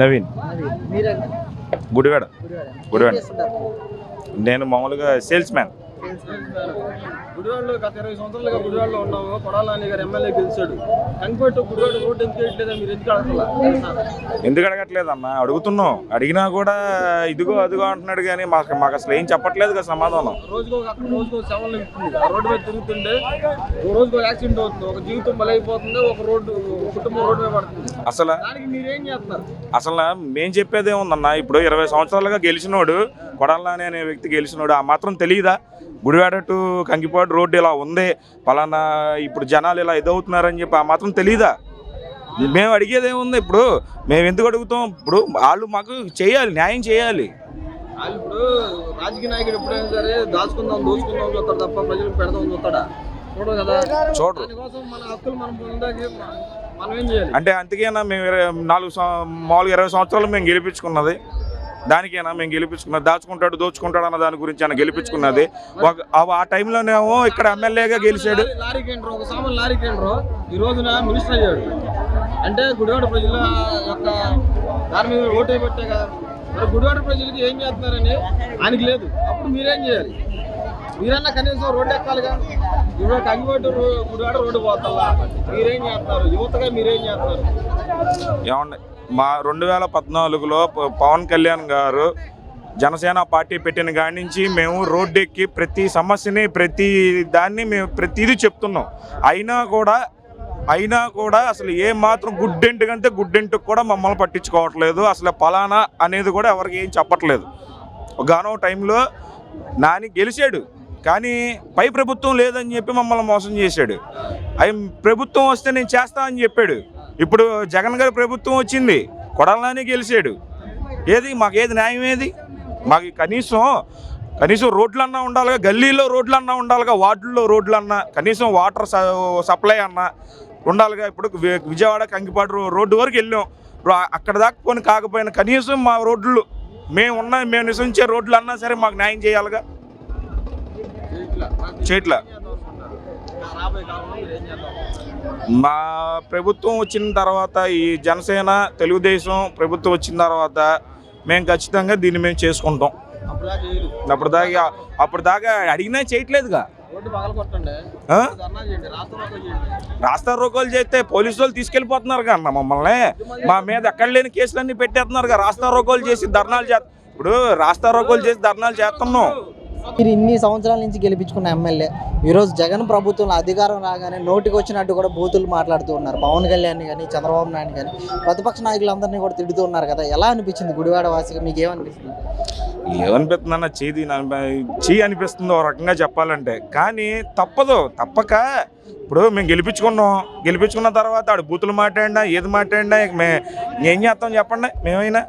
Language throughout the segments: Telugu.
నవీన్. గుడివాడ. గుడివాడ. నేను మామూలుగా సేల్స్ మ్యాన్. గుడివాడలో గత ఇరవై సంవత్సరాలుగా గుడివాడలో ఉన్నాము. కొడాలని గారు ఎమ్మెల్యే గెలిచాడు. కంకిపెట్టు గుడివాడ రోడ్డు ఎందుకు వేయట్లేదా మీరు ఎందుకు అడగలా ఎందుకు అడగట్లేదమ్మా? అడుగుతున్నాం. అడిగినా కూడా ఇదిగో అదిగో అంటున్నాడు కానీ మాకు మాకు అసలు ఏం చెప్పట్లేదు కదా సమాధానం. రోజుకో అక్కడ రోజుకో సెవెన్ ఇస్తుంది ఆ రోడ్డు మీద తిరుగుతుంటే ఒక రోజుకో యాక్సిడెంట్ అవుతుంది. ఒక జీవితం బలైపోతుంది. ఒక రోడ్డు కుటుంబం రోడ్డు మీద పడుతుంది. అసలు దానికి మీరేం చేస్తున్నారు అసలు మేం చెప్పేది ఏముందన్న ఇప్పుడు ఇరవై సంవత్సరాలుగా గెలిచినోడు కొడాలని అనే వ్యక్తి గెలిచినోడు ఆ మాత్రం తెలియదా గుడివాడ టు కంకిపాడు రోడ్డు ఇలా ఉంది. పలానా ఇప్పుడు జనాలు ఇలా ఇదవుతున్నారని చెప్పి ఆ మాత్రం తెలియదా మేము అడిగేది ఏముంది ఇప్పుడు? మేము ఎందుకు అడుగుతాం? ఇప్పుడు వాళ్ళు మాకు చేయాలి న్యాయం చేయాలి. ఇప్పుడు రాజకీయ నాయకుడు ఎప్పుడైనా సరే దాచుకుందాం దోచుకుందాం చూస్తాడు తప్ప ప్రజలకు పెడదాం చూస్తాడా? కదా. చూడరు దానికోసం మన హక్కులు మనం పొందాకి మనం ఏం చేయాలి? అంటే అందుకేనా మేము నాలుగు మామూలుగా ఇరవై సంవత్సరాలు మేము గెలిపించుకున్నది. దానికేనా మేము గెలిపించుకున్నది? దాచుకుంటాడు దోచుకుంటాడు అన్న దాని గురించి ఆయన గెలిపించుకున్నది. ఆ- టైంలోనేమో ఇక్కడ ఎమ్మెల్యేగా గెలిచాడు. ఈ రోజున మినిస్టర్ అయ్యాడు. అంటే గుడివాడ ప్రజల యొక్క దాని మీద ఓటు వేయబట్టే కదా. మరి గుడివాడ ప్రజలకి ఏం చేస్తున్నారని ఆయనకి లేదు. అప్పుడు మీరేం చేయాలి? మీరన్నా కనీసం రోడ్డు ఎక్కాలిగా? ఇప్పుడు రో- గుడివాడ రోడ్డు పోతాలా మీరేం చేస్తున్నారు? యువతగా మీరేం చేస్తున్నారు? ఏమండి? మా రెండు వేల పద్నాలుగులో పవన్ కళ్యాణ్ గారు జనసేన పార్టీ పెట్టిన కాడి నుంచి మేము రోడ్డెక్కి ప్రతి సమస్యని ప్రతి దాన్ని మేము ప్రతిదీ చెప్తున్నాం. అయినా కూడా అయినా కూడా అసలు ఏ మాత్రం గుడ్డెంటు కంటే గుడ్డెంటుకు కూడా మమ్మల్ని పట్టించుకోవట్లేదు. అసలు పలానా అనేది కూడా ఎవరికి ఏం చెప్పట్లేదు. గానో టైంలో నాని గెలిచాడు. కానీ పై ప్రభుత్వం లేదని చెప్పి మమ్మల్ని మోసం చేశాడు. అవి ప్రభుత్వం వస్తే నేను చేస్తా అని చెప్పాడు. ఇప్పుడు జగన్ గారి ప్రభుత్వం వచ్చింది కొడాలని గెలిచాడు. ఏది? మాకు ఏది న్యాయం ఏది? మాకు కనీసం కనీసం రోడ్లన్నా ఉండాలిగా గల్లీలో రోడ్లన్నా ఉండాలిగా వార్డుల్లో రోడ్లన్నా కనీసం వాటర్ సప్లై అన్నా ఉండాలిగా. ఇప్పుడు విజయవాడ కంకిపాడు రోడ్డు వరకు వెళ్ళాం. అక్కడ దాకా పోని కాకపోయినా కనీసం మా రోడ్లు మేము ఉన్న మేము నివసించే రోడ్లు అన్నా సరే మాకు న్యాయం చేయాలిగా. చేయట్లా రాబోయే కాలంలో మీరు ఏం చేద్దాం మా ప్రభుత్వం వచ్చిన తర్వాత ఈ జనసేన తెలుగుదేశం ప్రభుత్వం వచ్చిన తర్వాత మేము ఖచ్చితంగా దీన్ని మేము చేసుకుంటాం. అప్పుడు దాకా చేయరు. అప్పుడు దాకా అప్పుడు దాకా అడిగినా చేయట్లేదుగా. రాస్తా రోకోలు చేస్తే పోలీసు వాళ్ళు తీసుకెళ్ళిపోతున్నారు కన్నా మమ్మల్ని. మా మీద ఎక్కడ లేని కేసులన్నీ పెట్టేస్తున్నారు రాస్తా రోకోలు చేసి ధర్నాలు చేస్త ఇప్పుడు రాస్తా రోకోలు చేసి ధర్నాలు చేస్తున్నాం. మీరు ఇన్ని సంవత్సరాల నుంచి గెలిపించుకున్న ఎమ్మెల్యే ఈరోజు జగన్ ప్రభుత్వంలో అధికారం రాగానే నోటికి వచ్చినట్టు కూడా బూతులు మాట్లాడుతూ ఉన్నారు. పవన్ కళ్యాణ్ కానీ చంద్రబాబు నాయుడు కానీ ప్రతిపక్ష నాయకులందరినీ కూడా తిడుతూ ఉన్నారు కదా. ఎలా అనిపించింది గుడివాడ వాసిగా? మీకు ఏమనిపిస్తుంది? ఏమనిపిస్తుందన్న? చేది చేయి అనిపిస్తుంది ఒక రకంగా చెప్పాలంటే. కానీ తప్పదు. తప్పక ఇప్పుడు మేము గెలిపించుకున్నాం. గెలిపించుకున్న తర్వాత ఆడు బూతులు మాట్లాడినా ఏది మాట్లాడినా మే ఏం చేస్తాం చెప్పండి? మేమైనా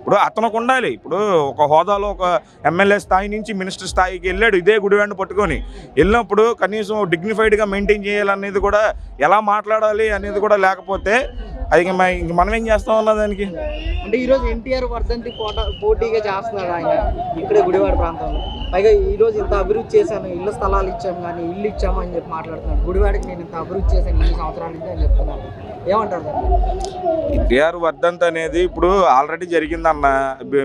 ఇప్పుడు అతనికి ఉండాలి. ఇప్పుడు ఒక హోదాలో ఒక ఎమ్మెల్యే స్థాయి నుంచి మినిస్టర్ స్థాయికి వెళ్ళాడు ఇదే గుడివాడిని పట్టుకొని. వెళ్ళినప్పుడు కనీసం డిగ్నిఫైడ్గా మెయింటైన్ చేయాలనేది కూడా ఎలా మాట్లాడాలి అనేది కూడా లేకపోతే అది ఇంక మనం ఏం చేస్తాం అన్న దానికి? అంటే ఈరోజు ఎన్టీఆర్ వర్ధంతి పోటీగా చేస్తున్నాడు ఆయన ఇక్కడే గుడివాడ ప్రాంతంలో. పైగా ఈరోజు ఇంత అభివృద్ధి చేశాను ఇళ్ళ స్థలాలు ఇచ్చాము కానీ ఇల్లు ఇచ్చాము అని చెప్పి మాట్లాడుతున్నాడు. గుడివాడికి నేను ఇంత అభివృద్ధి చేశాను ఇన్ని సంవత్సరాల నుంచి అని చెప్తున్నాను ఏమంటారు ఎన్టీఆర్ వర్ధంత్ అనేది ఇప్పుడు ఆల్రెడీ జరిగిందన్న.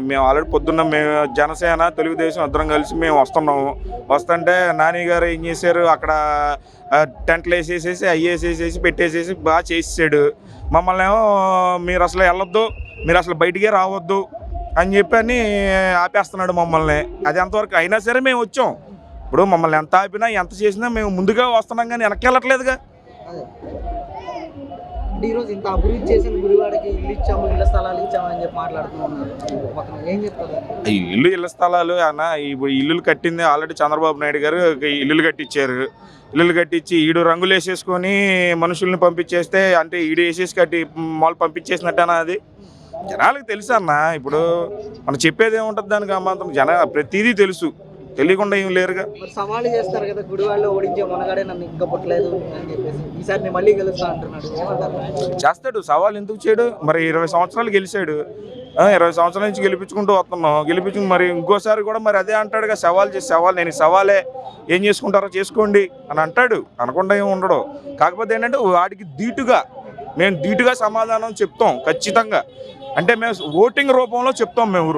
మేము ఆల్రెడీ పొద్దున్న మేము జనసేన తెలుగుదేశం ఇద్దరం కలిసి మేము వస్తున్నాము. వస్తుంటే నాని గారు ఏం చేశారు? అక్కడ టెంట్లు వేసేసేసి అవి వేసేసేసి పెట్టేసేసి బాగా చేసేసాడు. మమ్మల్ని ఏమో మీరు అసలు వెళ్ళొద్దు మీరు అసలు బయటికే రావద్దు అని చెప్పి అని ఆపేస్తున్నాడు మమ్మల్ని. అది ఎంతవరకు అయినా సరే మేము వచ్చాం. ఇప్పుడు మమ్మల్ని ఎంత ఆపినా ఎంత చేసినా మేము ముందుగా వస్తున్నాం కానీ వెనక్కి వెళ్ళట్లేదుగా. అంటే ఈరోజు ఇంత అభివృద్ధి చేసిన గుడివాడకి ఇల్లు ఇచ్చాము ఇళ్ళ స్థలాలు ఇచ్చాము అని చెప్పి మాట్లాడుతున్నారు. ఏం చెప్తారు? ఇల్లు ఇళ్ళ స్థలాలు అన్న ఇప్పుడు ఇల్లులు కట్టింది ఆల్రెడీ చంద్రబాబు నాయుడు గారు ఇల్లులు కట్టించారు ఇల్లులు కట్టించి ఈడు రంగులు వేసేసుకొని మనుషుల్ని పంపించేస్తే అంటే ఈడు వేసేసి కట్టి మాలు పంపించేసినట్టేనా అది. జనాలకు తెలుసు అన్న ఇప్పుడు మనం చెప్పేది ఏముంటుంది దానికి అమ్మాత్రం జన ప్రతిదీ తెలుసు. తెలియకుండా ఏం లేరుగా. సవాళ్ళు చేస్తారు కదా గుడివాడలో ఓడించే మనగాడే నన్ను ఇంకా పుట్టలేదు అని చెప్పేసి. ఈసారి నేను మళ్ళీ గెలుస్తా అంటున్నాడు. చేస్తాడు సవాల్ ఎందుకు చేయడు? మరి ఇరవై సంవత్సరాలు గెలిచాడు. ఇరవై సంవత్సరాల నుంచి గెలిపించుకుంటూ వస్తున్నాం. గెలిపించు మరి ఇంకోసారి కూడా మరి అదే అంటాడుగా సవాల్ చేసి సవాల్ నేను సవాలే. ఏం చేసుకుంటారో చేసుకోండి అని అంటాడు. అనకుండా ఏమి ఉండడు. కాకపోతే ఏంటంటే వాడికి ధీటుగా మేము ధీటుగా సమాధానం చెప్తాం ఖచ్చితంగా. అంటే మేము ఓటింగ్ రూపంలో చెప్తాం మేము